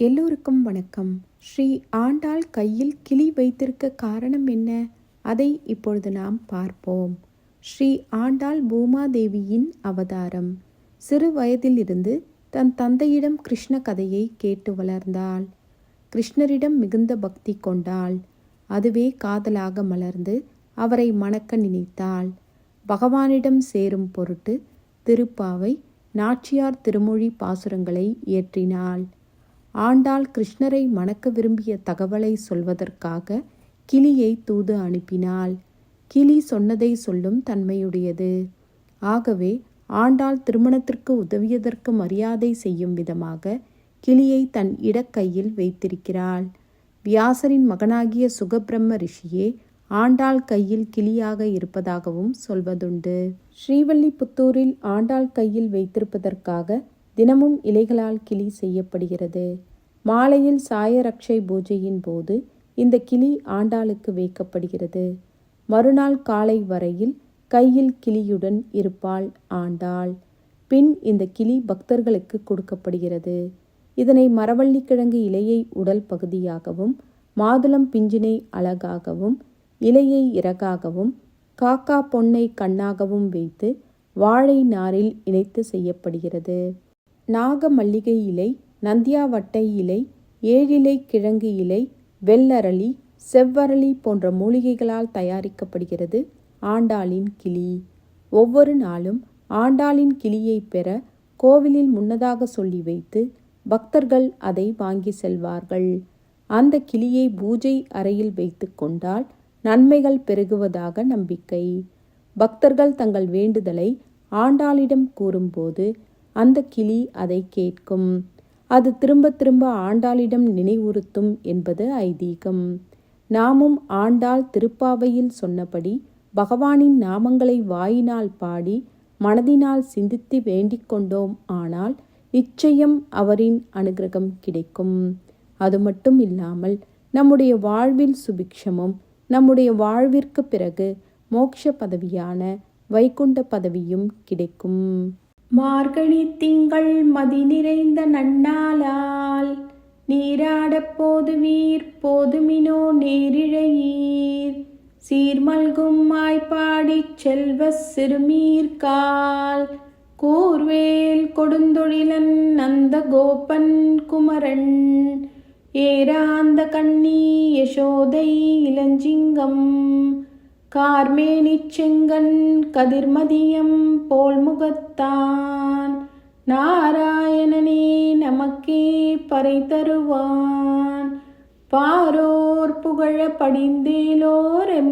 எல்லோருக்கும் வணக்கம். ஸ்ரீ ஆண்டாள் கையில் கிளி வைத்திருக்க காரணம் என்ன? அதை இப்பொழுது நாம் பார்ப்போம். ஸ்ரீ ஆண்டாள் பூமாதேவியின் அவதாரம். சிறு வயதிலிருந்து தன் தந்தையிடம் கிருஷ்ண கதையை கேட்டு வளர்ந்தாள். கிருஷ்ணரிடம் மிகுந்த பக்தி கொண்டாள். அதுவே காதலாக மலர்ந்து அவரை மணக்க நினைத்தாள். பகவானிடம் சேரும் பொருட்டு திருப்பாவை நாச்சியார் திருமொழி பாசுரங்களை இயற்றினாள். ஆண்டாள் கிருஷ்ணரை மணக்க விரும்பிய தகவலை சொல்வதற்காக கிளியை தூது அனுப்பினாள். கிளி சொன்னதை சொல்லும் தன்மையுடையது. ஆகவே ஆண்டாள் திருமணத்திற்கு உதவியதற்கு மரியாதை செய்யும் விதமாக கிளியை தன் இடக்கையில் வைத்திருக்கிறாள். வியாசரின் மகனாகிய சுகபிரம்ம ரிஷியே ஆண்டாள் கையில் கிளியாக இருப்பதாகவும் சொல்வதுண்டு. ஸ்ரீவல்லிபுத்தூரில் ஆண்டாள் கையில் வைத்திருப்பதற்காக தினமும் இலைகளால் கிளி செய்யப்படுகிறது. மாலையில் சாயரக்ஷை பூஜையின் போது இந்த கிளி ஆண்டாளுக்கு வைக்கப்படுகிறது. மறுநாள் காலை வரையில் கையில் கிளியுடன் இருப்பாள் ஆண்டாள். பின் இந்த கிளி பக்தர்களுக்கு கொடுக்கப்படுகிறது. இதனை மரவள்ளிக்கிழங்கு இலையை உடல் பகுதியாகவும் மாதுளம் பிஞ்சினை அழகாகவும் இலையை இறகாகவும் காக்கா பொன்னை கண்ணாகவும் வைத்து வாழை நாரில் இணைத்து செய்யப்படுகிறது. நாக மல்லிகை இலை நந்தியாவட்டை இலை ஏழிலை கிழங்கு இலை வெள்ளரளி செவ்வரளி போன்ற மூலிகைகளால் தயாரிக்கப்படுகிறது. ஆண்டாளின் கிளி. ஒவ்வொரு நாளும் ஆண்டாளின் கிளியை பெற கோவிலில் முன்னதாக சொல்லி வைத்து பக்தர்கள் அதை வாங்கி செல்வார்கள். அந்த கிளியை பூஜை அறையில் வைத்து கொண்டால் நன்மைகள் பெருகுவதாக நம்பிக்கை. பக்தர்கள் தங்கள் வேண்டுதலை ஆண்டாளிடம் கூறும்போது அந்த கிளி அதை கேட்கும். அது திரும்ப திரும்ப ஆண்டாளிடம் நினைவுறுத்தும் என்பது ஐதீகம். நாமும் ஆண்டாள் திருப்பாவையில் சொன்னபடி பகவானின் நாமங்களை வாயினால் பாடி மனதினால் சிந்தித்து வேண்டிக் கொண்டோம் ஆனால் நிச்சயம் அவரின் அனுகிரகம் கிடைக்கும். அது மட்டும் இல்லாமல் நம்முடைய வாழ்வில் சுபிக்ஷமும் நம்முடைய வாழ்விற்கு பிறகு மோட்ச பதவியான வைகுண்ட பதவியும் கிடைக்கும். மார்கழி திங்கள் மதி நிறைந்த நன்னாளால் நீராடப் போதுவீர் போதுமினோ நேரிழையீர். சீர்மல்கும் மாய்ப்பாடிச் செல்வ சிறுமீர்கால் கூர்வேல் கொடுந்தொழிலன் நந்த கோபன் குமரன். ஏராந்த கண்ணி யசோதை இளஞ்சிங்கம் கார்மேனிச் செங்கன் கதிர்மதியம் போல் முகத்தான் நாராயணனே நமக்கே பறை தருவான் பாரோர் புகழ படிந்தேலோர் எம்பாவாய்